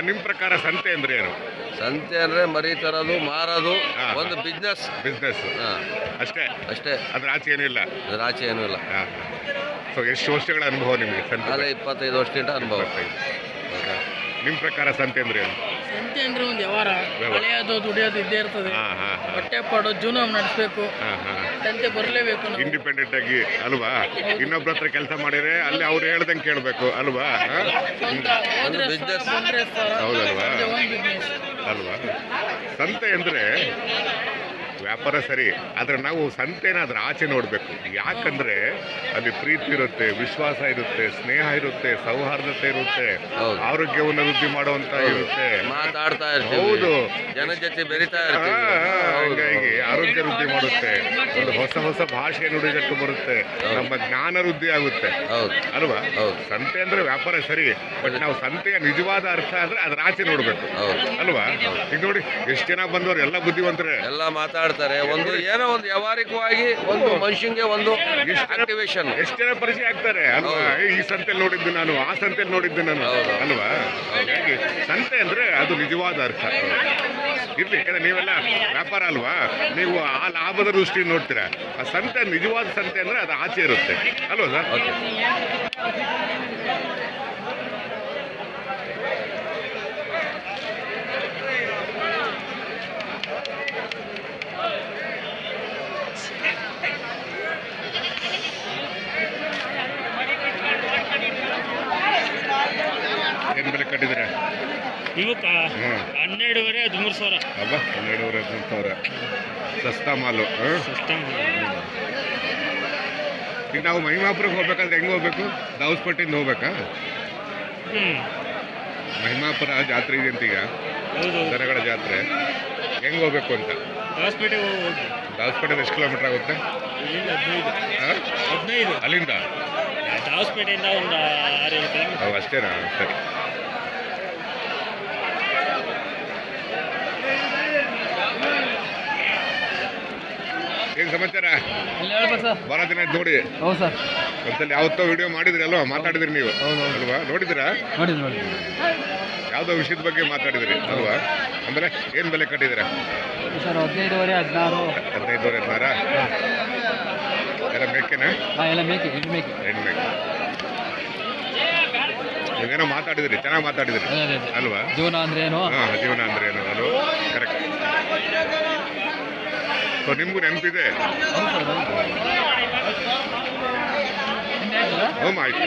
ನಿಮ್ಮ ಪ್ರಕಾರ ಸಂತೆ ಅಂದ್ರೆ ಏನು? ಸಂತೆ ಅಂದ್ರೆ ಮರಿ ತರೋದು ಮಾರೋದು ಹಾ, ಒಂದು ಬಿಸ್ನೆಸ್ ಬಿಸ್ನೆಸ್ ಅಷ್ಟೇ? ಅಷ್ಟೇ. ಅದ್ರ ಆಚೆ ಏನಿಲ್ಲ ಅದ್ರ ಆಚೆ ಏನೂ ಇಲ್ಲ. ಸೊ ಎಷ್ಟು ವರ್ಷಗಳ ಅನುಭವ ನಿಮಗೆ ಸಂತೆ ಅಲ್ಲೇ ಇಪ್ಪತ್ತೈದು ವರ್ಷದಿಂದ ಅನುಭವ. ನಿಮ್ಮ ಪ್ರಕಾರ ಸಂತೆ ಅಂದ್ರೆ ಏನು? ಸಂತೆ ಅಂದ್ರೆ ಒಂದು ವ್ಯವಹಾರ. ಬೆಳೆಯೋದು ದುಡಿಯೋದು ಇದ್ದೇ ಇರ್ತದೆ. ಬಟ್ಟೆ ಹಾಂ ಹಾಂ. ಹೊಟ್ಟೆ ಪಾಡು ಜೀವನ ನಡೆಸಬೇಕು. ಸಂತೆ ಬರಲೇಬೇಕು ಇಂಡಿಪೆಂಡೆಂಟ್ ಆಗಿ ಅಲ್ವಾ? ಇನ್ನೊಬ್ರ ಹತ್ರ ಕೆಲಸ ಮಾಡಿದ್ರೆ ಅಲ್ಲಿ ಅವ್ರು ಹೇಳ್ದಂಗೆ ಕೇಳಬೇಕು ಅಲ್ವಾ. ಹೌದಲ್ವಾ? ಅಲ್ವಾ? ಸಂತೆ ಅಂದ್ರೆ ವ್ಯಾಪಾರ ಸರಿ ಆದರೆ ನಾವು ಸಂತೆನ ಅದ್ರ ಆಚೆ ನೋಡಬೇಕು. ಯಾಕಂದ್ರೆ ಅಲ್ಲಿ ಪ್ರೀತಿ ಇರುತ್ತೆ ವಿಶ್ವಾಸ ಇರುತ್ತೆ ಸ್ನೇಹ ಇರುತ್ತೆ ಸೌಹಾರ್ದತೆ ಇರುತ್ತೆ. ಆರೋಗ್ಯವನ್ನು ವೃದ್ಧಿ ಮಾಡುವಂತ ಇರುತ್ತೆ. ಮಾತಾಡ್ತಾ ಹೌದು. ಜನ ಜೊತೆ ಬೆರಿತಾ. ಹಂಗಾಗಿ ಆರೋಗ್ಯ ವೃದ್ಧಿ ಮಾಡುತ್ತೆ. ಒಂದು ಹೊಸ ಹೊಸ ಭಾಷೆ ನುಡಿಗಟ್ಟು ಬರುತ್ತೆ. ನಮ್ಮ ಜ್ಞಾನ ವೃದ್ಧಿ ಆಗುತ್ತೆ. ಹೌದು. ಅಲ್ವಾ. ಸಂತೆ ಅಂದ್ರೆ ವ್ಯಾಪಾರ ಸರಿ ಬಟ್ ನಾವು ಸಂತೆಯ ನಿಜವಾದ ಅರ್ಥ ಅಂದ್ರೆ ಅದ್ರ ಆಚೆ ನೋಡ್ಬೇಕು. ಹೌದು. ಅಲ್ವಾ? ಈಗ ನೋಡಿ ಎಷ್ಟು ಜನ ಬಂದವರು? ಎಲ್ಲ ಬುದ್ಧಿವಂತರೇ. ಎಲ್ಲ ಮಾತಾಡ್ತಾರೆ. ಒಂದು ಏನೋ ಒಂದು ವ್ಯವಹಾರಿಕವಾಗಿ ಒಂದು ಮನುಷ್ಯಂಗೆ ಒಂದು ಆಕ್ಟಿವೇಶನ್ ಎಷ್ಟು ಜನ ಪರಿಚಯ ಆಗ್ತಾರೆ? ಅಲ್ವಾ? ಈ ಸಂತೆಯಲ್ಲಿ ನೋಡಿದ್ದು ನಾನು ಆ ಸಂತೆಯಲ್ಲಿ ನೋಡಿದ್ದು ನಾನು. ಅಲ್ವಾ? ಹಾಗಾಗಿ ಸಂತೆ ಅಂದ್ರೆ ಅದು ನಿಜವಾದ ಅರ್ಥ. ಇರ್ಲಿ ಯಾಕಂದ್ರೆ ನೀವೆಲ್ಲ ವ್ಯಾಪಾರ ಅಲ್ವಾ? ನೀವು ಆ ಲಾಭದ ದೃಷ್ಟಿ ನೋಡ್ತೀರಾ. ಆ ಸಂತೆ ನಿಜವಾದ ಸಂತೆ ಅಂದ್ರೆ ಅದು ಆಚೆ ಇರುತ್ತೆ. ಅಲ್ವಾ ಸರ್ ಏನ್ ಬೆಲೆ ಕಟ್ಟಿದ್ರೆ ಇವಕ್ಕ ಹ್ಮ್ ಹನ್ನೆರಡುವರೆ ಹದಿಮೂರು ಸಾವಿರ. ಅಬ್ಬಾ ಹನ್ನೆರಡುವರೆ ಹದಿನೈದು ಸಾವಿರ. ಸಸ್ತಾ ಮಾಲು ಹ್ಮ್? ಈಗ ನಾವು ಮಹಿಮಾಪುರಕ್ಕೆ ಹೋಗ್ಬೇಕಾದ್ರೆ ಹೆಂಗೆ ಹೋಗ್ಬೇಕು? ದಾವಸ್ಪಟ್ಟಿಂದ ಹೋಗ್ಬೇಕಾ? ಹ್ಮ್. ಮಹಿಮಾಪುರ ಜಾತ್ರೆ ಇದೆ ಅಂತ ಈಗ ಹೌದು. ದನಗಳ ಜಾತ್ರೆ. ಹೆಂಗ್ ಹೋಗ್ಬೇಕು ಅಂತ? ಹೊಸಪೇಟೆಗೆ ಹೋಗಿ ದಾವಸ್ಪೇಟೆ ಎಷ್ಟು ಕಿಲೋಮೀಟರ್ ಆಗುತ್ತೆ? ಇಲ್ಲಿಂದ ಹದಿನೈದು. ಆ? ಹದಿನೈದು. ಅಲ್ಲಿಂದ? ಹೊಸಪೇಟೆಯಿಂದ ಒಂದು ಕಿಲೋಮೀಟರ್. ಅವು ಅಷ್ಟೇನಾ? ಸರಿ. ಏನ್ ಸಮಾಚಾರ? ಭಾಳ ದಿನ ಆಯ್ತು ನೋಡಿ. ಹೌದು ಸರ್. ಒಂದ್ಸಲ ಯಾವತ್ತೋ ವಿಡಿಯೋ ಮಾಡಿದ್ರಿ ಅಲ್ವಾ? ಮಾತಾಡಿದ್ರಿ ನೀವು. ಅಲ್ವಾ? ನೋಡಿದ್ರಾ? ಯಾವ್ದೋ ವಿಷಯದ ಬಗ್ಗೆ ಮಾತಾಡಿದ್ರಿ ಅಲ್ವಾ? ಅಂದ್ರೆ ಏನ್ ಬೆಲೆ ಕಟ್ಟಿದಿರ ಸರ್ ಹದಿನೈದುವರೆ ಹದಿನಾರು. ಹದಿನೈದುವರೆ ಹದಿನಾರ? ಎಲ್ಲ ಮೇಕೆನಾ? ಹಾಂ ಎಲ್ಲ ಮೇಕೆ ಹೆಣ್ಣು ಮೇಕೆ. ಹೆಣ್ಣು ಮೇಕೆ. ನೀವೇನೋ ಮಾತಾಡಿದ್ರಿ ಚೆನ್ನಾಗಿ ಮಾತಾಡಿದ್ರಿ ಅಲ್ವಾ? ಜೀವನ ಅಂದ್ರೆ ಏನು? ಹಾ ಜೀವನ ಅಂದ್ರೆ ಏನು ಅದು ಕರೆಕ್ಟ್ ಸೊ ನಿಮ್ಗೂ ನೆನಪಿದೆ? ಹ್ಞೂ ಆಯ್ತು